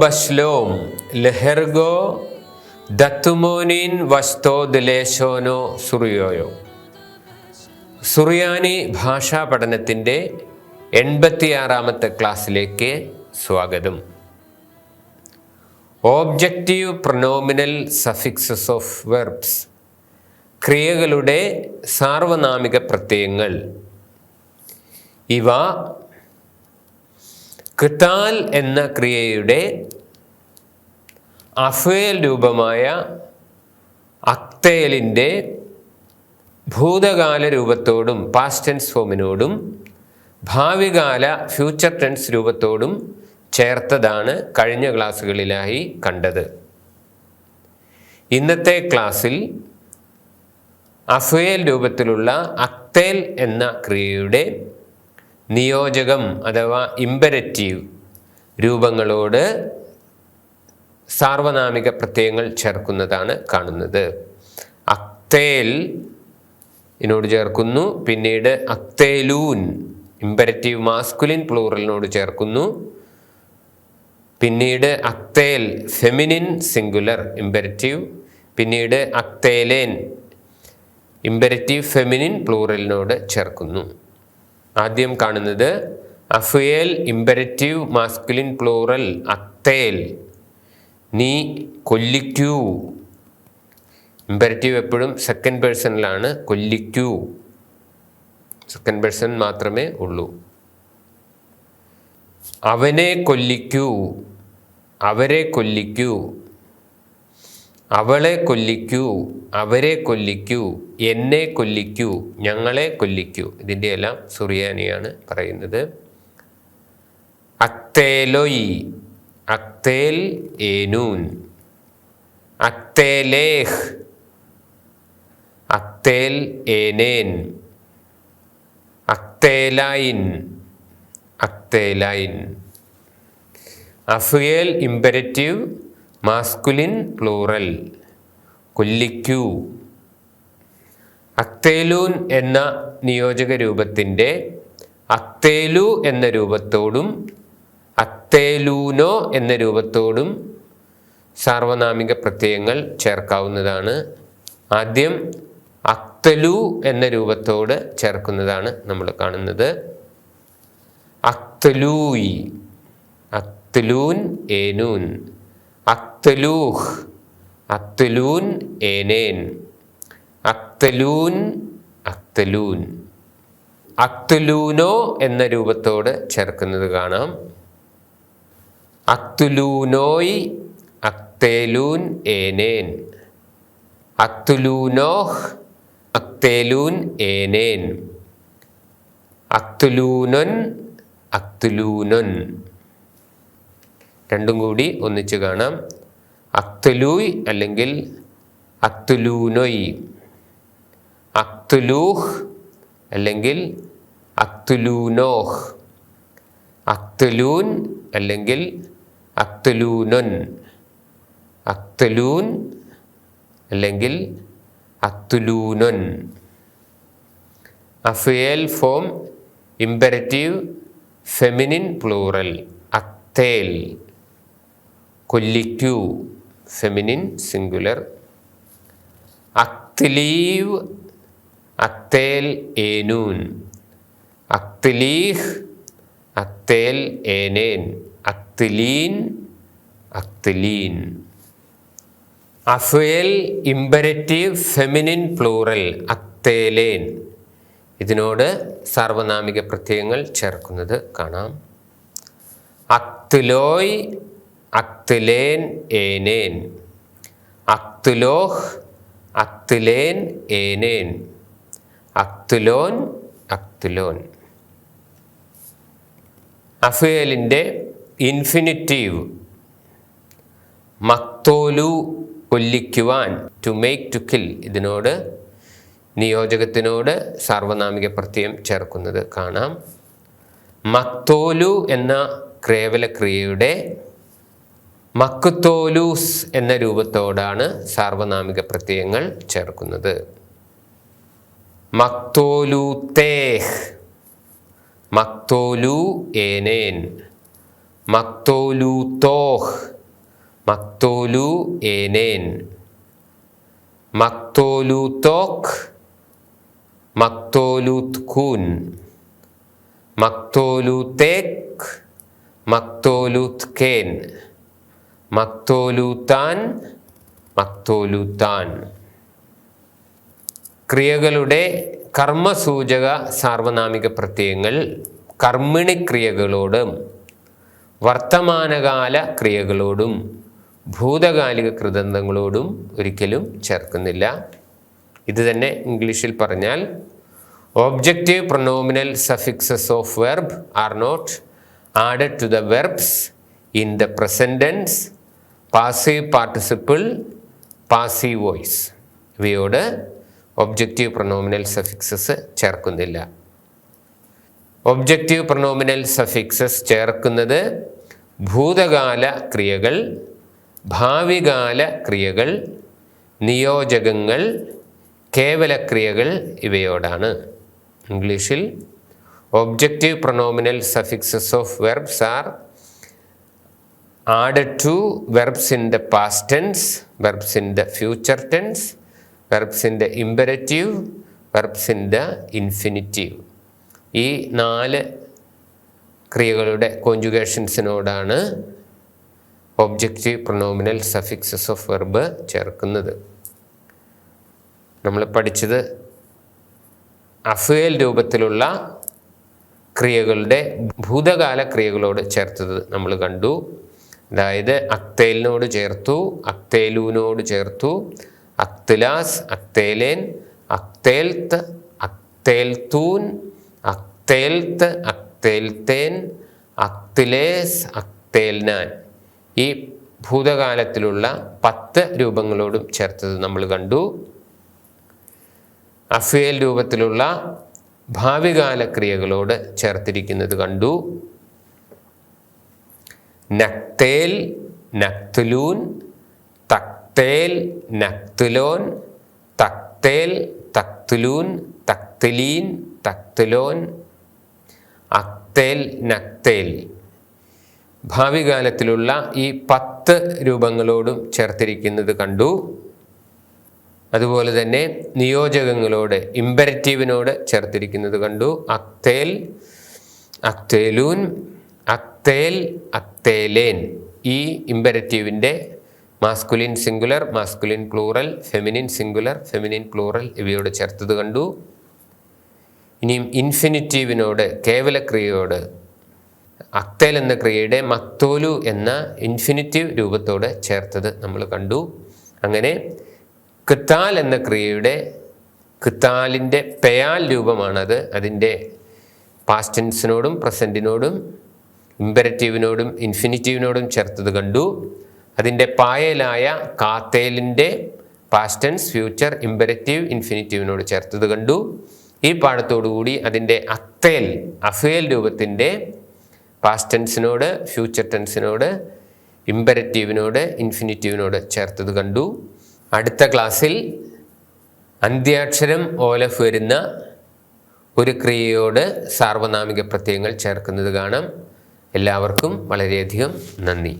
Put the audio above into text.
ബഷ്ലോം ലഹർഗോ ദത്തുമോനിൻ വസ്തോ ദിലേശോനോ സുറിയോയോ. സുറിയാനി ഭാഷാ പഠനത്തിന്റെ എൺപത്തിയാറാമത്തെ ക്ലാസ്സിലേക്ക് സ്വാഗതം. Objective pronominal suffixes of verbs ക്രിയകളുടെ സാർവനാമിക പ്രത്യയങ്ങൾ. ഇവ കിത്താൽ എന്ന ക്രിയയുടെ അഫേൽ രൂപമായ അക്തേലിന്റെ ഭൂതകാല രൂപത്തോടും പാസ്റ്റ് ടെൻസ് ഫോമിനോടും ഭാവികാല ഫ്യൂച്ചർ ടെൻസ് രൂപത്തോടും ചേർത്തതാണ് കഴിഞ്ഞ ക്ലാസ്സുകളിലായി കണ്ടത്. ഇന്നത്തെ ക്ലാസ്സിൽ അഫേൽ രൂപത്തിലുള്ള അക്തേൽ എന്ന ക്രിയയുടെ നിയോജകം അഥവാ ഇമ്പരറ്റീവ് രൂപങ്ങളോട് സാർവനാമിക പ്രത്യയങ്ങൾ ചേർക്കുന്നതാണ് കാണുന്നത്. അക്തേൽ ഇതിനോട് ചേർക്കുന്നു പിന്നീട് അക്തേലൂൻ ഇമ്പരറ്റീവ് മാസ്കുലിൻ പ്ലൂറലിനോട് ചേർക്കുന്നു. പിന്നീട് അക്തേൽ ഫെമിനിൻ സിംഗുലർ ഇമ്പരറ്റീവ്. പിന്നീട് അക്തേലേൻ ഇമ്പരറ്റീവ് ഫെമിനിൻ പ്ലൂറലിനോട് ചേർക്കുന്നു. ആദ്യം കാണുന്നത് അഫുയേൽ ഇമ്പരറ്റീവ് മാസ്കുലിൻ പ്ലൂറൽ അത്തേൽ. നീ കൊല്ലിക്കൂ. ഇമ്പരറ്റീവ് എപ്പോഴും സെക്കൻഡ് പേഴ്സണിലാണ് കൊല്ലിക്കൂ. സെക്കൻഡ് പേഴ്സൺ മാത്രമേ ഉള്ളൂ. അവനെ കൊല്ലിക്കൂ. അവരെ കൊല്ലിക്കൂ. അവളെ കൊല്ലിക്കൂ അവരെ കൊല്ലിക്കൂ എന്നെ കൊല്ലിക്കൂ ഞങ്ങളെ കൊല്ലിക്കൂ. ഇതിന്റെ എല്ലാം സുറിയാനിയാണ് പറയുന്നത്. അക്തേലൊയ് അക്തേൽ ഏനൂൻ. അക്തേലേഹ് അക്തേൽ ഏനേൻ. അക്തേലൈൻ അക്തേലൈൻ അഫുയേൽ ഇമ്പരറ്റീവ് മാസ്കുലിൻ പ്ലൂറൽ കൊല്ലിക്കൂ. അക്തേലൂൻ എന്ന നിയോജക രൂപത്തിന്റെ അക്തേലു എന്ന രൂപത്തോടും അക്തേലൂനോ എന്ന രൂപത്തോടും സാർവനാമിക പ്രത്യയങ്ങൾ ചേർക്കാവുന്നതാണ്. ആദ്യം അക്തലു എന്ന രൂപത്തോട് ചേർക്കുന്നതാണ് നമ്മൾ കാണുന്നത്. അക്തലൂയി. അക്തലൂൻ ഏനൂൻ. അക്തലൂഹ് അക്തലൂൻ ഏനേൻ. അക്തലൂൻ അക്തലൂൻ അക്തലൂനോ എന്ന രൂപത്തോട് ചേർക്കുന്നത് കാണാം. അക്തുലൂനോയ് അക്തേലൂൻ ഏനേൻ. അക്തുലൂനോഹ് അക്തേലൂൻ ഏനേൻ. അക്തുലൂനൊൻ അക്തുലൂനൊൻ രണ്ടും കൂടി ഒന്നിച്ച് കാണാം. അക്തുലൂയ് അല്ലെങ്കിൽ അക്തുലൂനൊയ്. അക്തുലൂഹ് അല്ലെങ്കിൽ അക്തുലൂനോഹ്. അക്തലൂൻ അല്ലെങ്കിൽ അക്തുലൂനൊൻ. അക്തലൂൻ അല്ലെങ്കിൽ അക്തുലൂനൊൻ. അഫേൽ ഫോം ഇമ്പരറ്റീവ് ഫെമിനിൻ പ്ലൂറൽ. അക്തേൽ. കൊല്ലിക്കൂ ഫെമിനിൻ സിംഗുലർ അക്തിലീവ് അക്തേൽ ഏനൂൻ. അക്തിലീഹ് അക്തേൽ ഏനേൻ. അക്തിലീൻ അക്തിലീൻ. അഫുയൽ ഇമ്പരറ്റീവ് ഫെമിനിൻ പ്ലൂറൽ അക്തേലേൻ. ഇതിനോട് സാർവനാമിക പ്രത്യയങ്ങൾ ചേർക്കുന്നത് കാണാം. അക്തുലോയ് അക്തുലേൻ ഏനേൻ. അക്തുലോഹ് അക്തുലേൻ ഏനേൻ. അക്തുലോൻ അക്തുലോൻ. അഫുയലിന്റെ ഇൻഫിനിറ്റീവ്. മക്തോലു കൊല്ലിക്കുവാൻ ടു മേക്ക് ടു കിൽ ഇതിനോട് നിയോജകത്തിനോട് സാർവനാമിക പ്രത്യയം ചേർക്കുന്നത് കാണാം. മക്തോലു എന്ന കേവല ക്രിയയുടെ മക്കുത്തോലൂസ് എന്ന രൂപത്തോടാണ് സാർവനാമിക പ്രത്യയങ്ങൾ ചേർക്കുന്നത്. മക്തോലൂത്തേഹ്. മക്തോലു ഏനേൻ. മക്തോലു തോഹ് മക്തോലു ഏനേൻ. മക്തോലു തോക്ക് മക്തോലൂത്തേക് ത്കൂൻ മക്തോലു മക്തോലൂത്താൻ. മക്തോലു ത്കേൻ മക്തോലു താൻ ക്രിയകളുടെ കർമ്മസൂചക സാർവനാമിക പ്രത്യയങ്ങൾ കർമ്മിണി ക്രിയകളോടും വർത്തമാനകാല ക്രിയകളോടും ഭൂതകാലിക കൃതന്തങ്ങളോടും ഒരിക്കലും ചേർക്കുന്നില്ല. ഇത് തന്നെ ഇംഗ്ലീഷിൽ പറഞ്ഞാൽ objective pronominal suffixes of verb are not added to the verbs in the present tense passive participle passive voice ഇവയോട് objective pronominal suffixes ചേർക്കുന്നില്ല. ഒബ്ജക്റ്റീവ് പ്രൊനോമിനൽ സഫിക്സസ് ചേർക്കുന്നത് ഭൂതകാല ക്രിയകൾ ഭാവികാല ക്രിയകൾ നിയോജകങ്ങൾ കേവലക്രിയകൾ ഇവയോടാണ്. ഇംഗ്ലീഷിൽ objective pronominal suffixes of verbs are added to verbs in the past tense, verbs in the future tense, verbs in the imperative, verbs in the infinitive. ഈ നാല് ക്രിയകളുടെ കോഞ്ചുഗേഷൻസിനോടാണ് objective pronominal suffixes of verb ചേർക്കുന്നത് നമ്മൾ പഠിച്ചത് അഫേൽ രൂപത്തിലുള്ള ക്രിയകളുടെ ഭൂതകാല ക്രിയകളോട് ചേർത്തത് നമ്മൾ കണ്ടു അതായത് അക്തേലിനോട് ചേർത്തു അക്തേലൂനോട് ചേർത്തു അക്തിലാസ് അക്തേലേൻ അക്തേൽത്ത് അക്തേൽത്തൂൻ അക്തേൽത്ത് അക്തേൽത്തേൻ അക്തിലേസ് അക്തേൽനാൻ ഈ ഭൂതകാലത്തിലുള്ള പത്ത് രൂപങ്ങളോടും ചേർത്തത് നമ്മൾ കണ്ടു. അഫേൽ രൂപത്തിലുള്ള ഭാവികാല ക്രിയകളോട് ചേർത്തിരിക്കുന്നത് കണ്ടു. നക്തേൽ നക്തുലൂൻ തക്തേൽ നക്തുലോൻ തക്തേൽ തക്തുലൂൻ തക്തലീൻ തക്തുലോൻ അക്തേൽ നക്തേൽ. ഭാവികാലത്തിലുള്ള ഈ പത്ത് രൂപങ്ങളോടും ചേർത്തിരിക്കുന്നത് കണ്ടു. അതുപോലെ തന്നെ നിയോജകങ്ങളോട് ഇമ്പരറ്റീവിനോട് ചേർത്തിരിക്കുന്നത് കണ്ടു. അക്തേൽ അക്തേലൂൻ അക്തേൽ അക്തേലേൻ. ഈ ഇമ്പരറ്റീവിന്റെ masculine singular masculine plural feminine singular feminine plural ഇവയോട് ചേർത്തത് കണ്ടു. ഇനിയും ഇൻഫിനിറ്റീവിനോട് കേവലക്രിയയോട് അക്തേൽ എന്ന ക്രിയയുടെ മത്തോലു എന്ന ഇൻഫിനിറ്റീവ് രൂപത്തോട് ചേർത്തത് നമ്മൾ കണ്ടു. അങ്ങനെ കിത്താൽ എന്ന ക്രിയയുടെ കിത്താലിന്റെ പെയാൽ രൂപമാണത്. അതിന്റെ പാസ്റ്റൻസിനോടും പ്രസന്റിനോടും ഇമ്പരറ്റീവിനോടും ഇൻഫിനിറ്റീവിനോടും ചേർത്തത് കണ്ടു. അതിന്റെ പായലായ കാത്തേലിന്റെ പാസ്റ്റൻസ് ഫ്യൂച്ചർ ഇമ്പരറ്റീവ് ഇൻഫിനിറ്റീവിനോട് ചേർത്തത് കണ്ടു. ഈ പാഠത്തോടുകൂടി അതിന്റെ അത്തേൽ അഫേൽ രൂപത്തിന്റെ പാസ്റ്റൻസിനോട് ഫ്യൂച്ചർ ടെൻസിനോട് ഇമ്പരറ്റീവിനോട് ഇൻഫിനിറ്റീവിനോട് ചേർത്തത് കണ്ടു. അടുത്ത ക്ലാസ്സിൽ അന്ത്യാക്ഷരം ഓലഫ് വരുന്ന ഒരു ക്രിയയോട് സാർവനാമിക പ്രത്യയങ്ങൾ ചേർക്കുന്നത് കാണാം. എല്ലാവർക്കും വളരെയധികം നന്ദി.